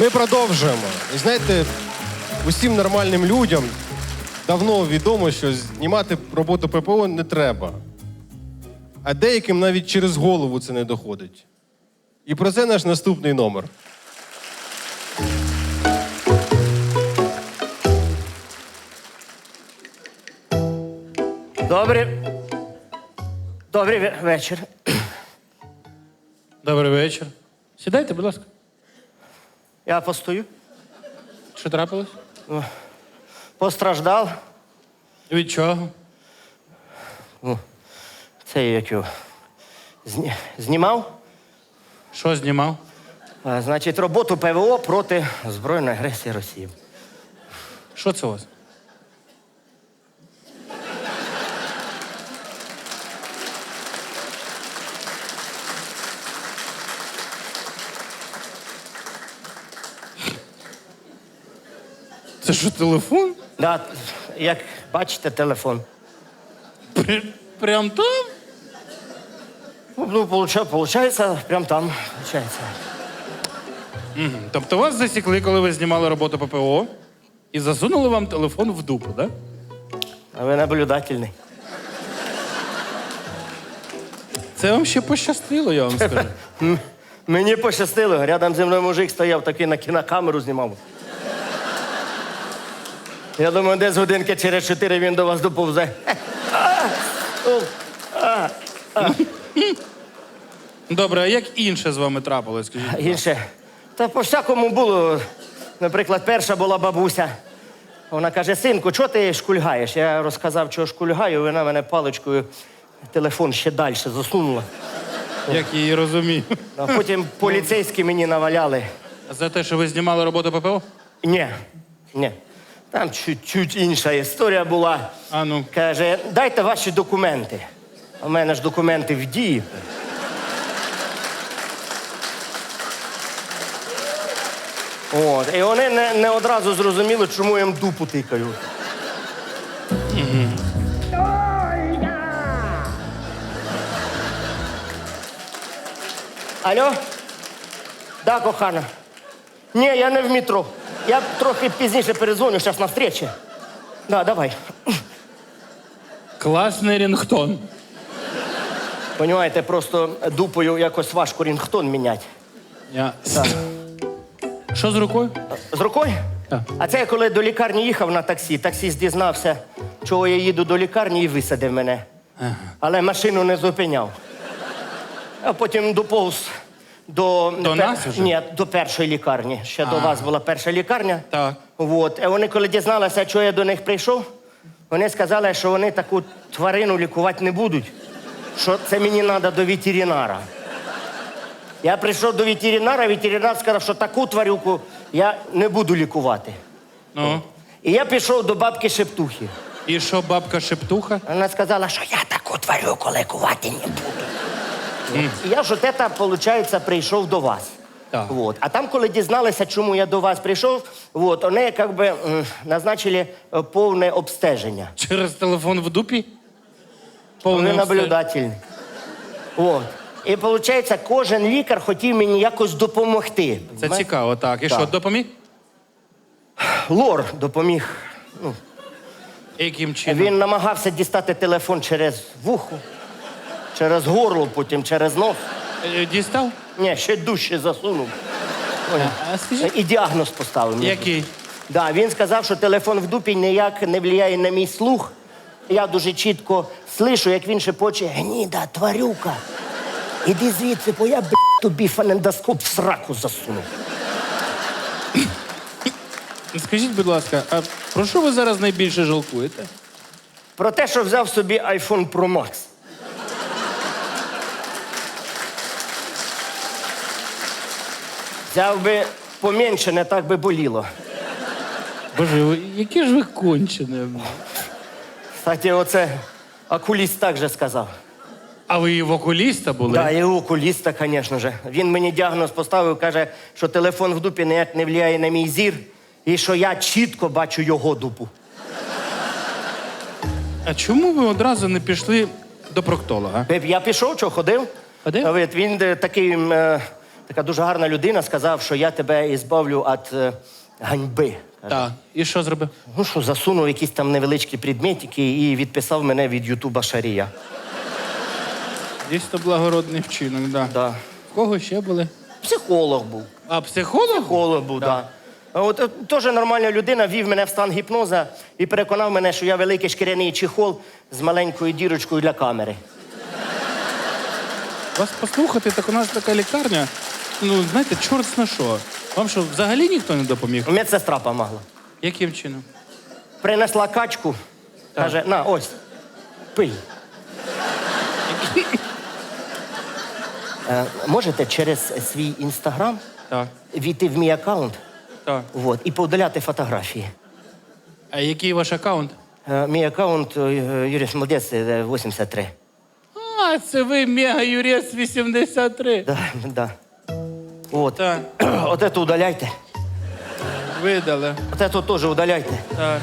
Ми продовжуємо. І знаєте, усім нормальним людям давно відомо, що знімати роботу ППО не треба. А деяким навіть через голову це не доходить. І про це наш наступний номер. Добрий. Добрий вечір. Добрий вечір. Сідайте, будь ласка. Я постою. Що трапилось? Постраждав. Від чого? Це як його. Зні... Знімав. Що знімав? А, значить, роботу ПВО проти збройної агресії Росії. Що це у вас? Це що, телефон? Да, як бачите, телефон. Прям, прям там? Ну, получа- получається, прям там. Получається. Тобто вас засікли, коли ви знімали роботу ППО і засунули вам телефон в дупу? Да? А ви наблюдательний. Це вам ще пощастило, я вам скажу. М, Мені пощастило, рядом зі мною мужик стояв, такий на кінокамеру знімав. Я думаю, десь годинки через чотири він до вас доповзе. Добре, а як інше з вами трапилось? Скажіть? Інше. Та по всякому було. Наприклад, перша була бабуся. Вона каже: синку, чого ти шкульгаєш? Я розказав, чого шкульгаю, вона мене паличкою телефон ще далі засунула. Як я її розумію? А потім поліцейські мені наваляли. За те, що ви знімали роботу ППО? Ні, ні. Там чуть-чуть інша історія була. А ну. Каже, дайте ваші документи. В мене ж документи в дії. От. І вони не, не одразу зрозуміли, чому я їм дупу тикаю. Алло? Да, кохана. Ні, я не в метро. Я трохи пізніше перезвоню, зараз на встречі. Да, давай. Класний рінгтон. Понімаєте, просто дупою якось важко рінгтон міняти. Я... Що з рукою? З рукою? Так. А це я коли до лікарні їхав на таксі, таксіст дізнався, чого я їду до лікарні і висадив мене. Але машину не зупиняв. А потім доповз до. До нас уже? Ні, до першої лікарні. Ще до вас була перша лікарня. Так. От. А вони, коли дізналися, чого я до них прийшов, вони сказали, що вони таку тварину лікувати не будуть. Що це мені треба до ветеринара. Я прийшов до ветеринара, ветеринар сказав, що таку тварюку я не буду лікувати. Ну. І я пішов до бабки Шептухи. І що бабка шептуха? Вона сказала, що я таку тварюку лікувати не буду. І я ж от виходить, прийшов до вас. Так. Вот. А там, коли дізналися, чому я до вас прийшов, вот, вони як би м, назначили е, повне обстеження. Через телефон в дупі? Вони Повний наблюдательні. От. І виходить, кожен лікар хотів мені якось допомогти. Це цікаво, так. І що, допоміг? Лор допоміг. Яким чином? Він намагався дістати телефон через вухо, через горло, потім через нос. Е, Дістав? Ні, ще дужче засунув. Поняв? А скажіть, І діагноз поставив. мені. який? Да, він сказав, що телефон в дупі ніяк не впливає на мій слух. Я дуже чітко слышу, як він шепоче, гніда, тварюка. Іди звідси, бо я б тобі фонендоскоп в сраку засунув. Скажіть, будь ласка, а про що ви зараз найбільше жалкуєте? Про те, що взяв собі iPhone Pro Max. Взяв би поменше, не так би боліло. Боже, ви- які ж ви кончені. Кстати, оце окуліст так же сказав. А ви і в окуліста були? Да, і окуліста, звісно ж. Він мені діагноз поставив, каже, що телефон в дупі ніяк не впливає на мій зір, і що я чітко бачу його дупу. А чому ви одразу не пішли до проктолога? Я пішов, що ходив. Ходив? А Він е, такий м, е, така дуже гарна людина, сказав, що я тебе ізбавлю від е, ганьби. Так. І що зробив? Ну що, засунув якісь там невеличкі предметики і відписав мене від Ютуба Шарія. Дійсно благородний вчинок, да. Да. В кого ще були? Психолог був. А психолог? Психолог був, так. Да. А От е, теж нормальна людина вів мене в стан гіпноза і переконав мене, що я великий шкіряний чехол з маленькою дірочкою для камери. Вас послухати, так у нас така лікарня. Ну, знаєте, чорт на що. Вам що, взагалі ніхто не допоміг? Медсестра помогла. Яким чином? Принесла качку, каже, на, ось, пий. Е, можете через свій інстаграм Так, війти в мій аккаунт так. вот, і поудаляти фотографії. А який ваш аккаунт? Е, Мій аккаунт е, Юрій Молодець е, 83. А, це ви мега юрець 83. Да, да. От. Так, От это удаляйте. видали. От это теж удаляйте. Так,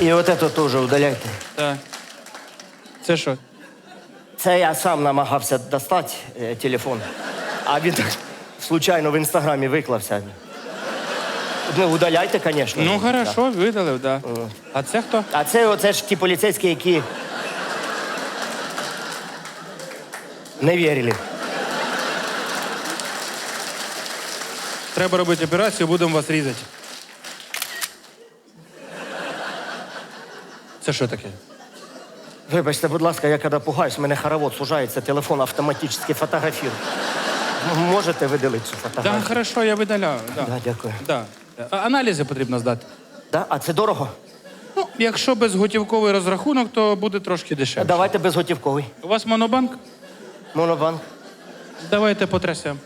І от это теж удаляйте. так. Це що? Це я сам намагався достати е, телефон, а він так случайно в інстаграмі виклався. Ну, удаляйте, звісно. Ну, хорошо, видалив, так. Да. А це хто? А це оце ж ті поліцейські, які не вірили. Треба робити операцію, будемо вас різати. Це що таке? Вибачте, будь ласка, я коли пугаюсь, мене хоровод сужається, телефон автоматично фотографує. М- Можете видалити цю Так, фотографію? да, хорошо, я видаляю. Да. Да, дякую. Да. А- Аналізи потрібно здати. Да? А це дорого? Ну, якщо безготівковий розрахунок, то буде трошки дешевше. Давайте безготівковий. У вас монобанк? Монобанк. Давайте потрясемо.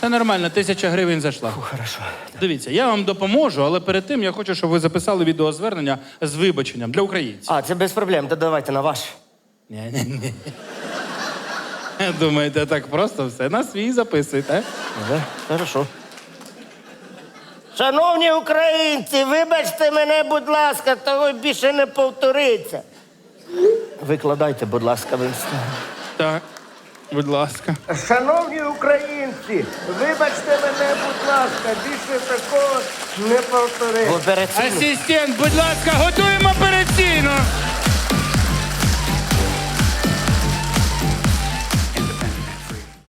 Це нормально, тисяча гривень зайшла. Хорошо. Дивіться, я вам допоможу, але перед тим я хочу, щоб ви записали відеозвернення з вибаченням для українців. А, це без проблем. Да давайте на ваш. Ні-ні-ні. Думаєте, так просто все на свій записуйте. Ага, хорошо. Шановні українці, вибачте мене, будь ласка, того більше не повториться. Викладайте, будь ласка, в інстаграм. Так, будь ласка. Шановні українці, вибачте мене, будь ласка, більше такого не повторить. Асистент, будь ласка, готуємо операційну.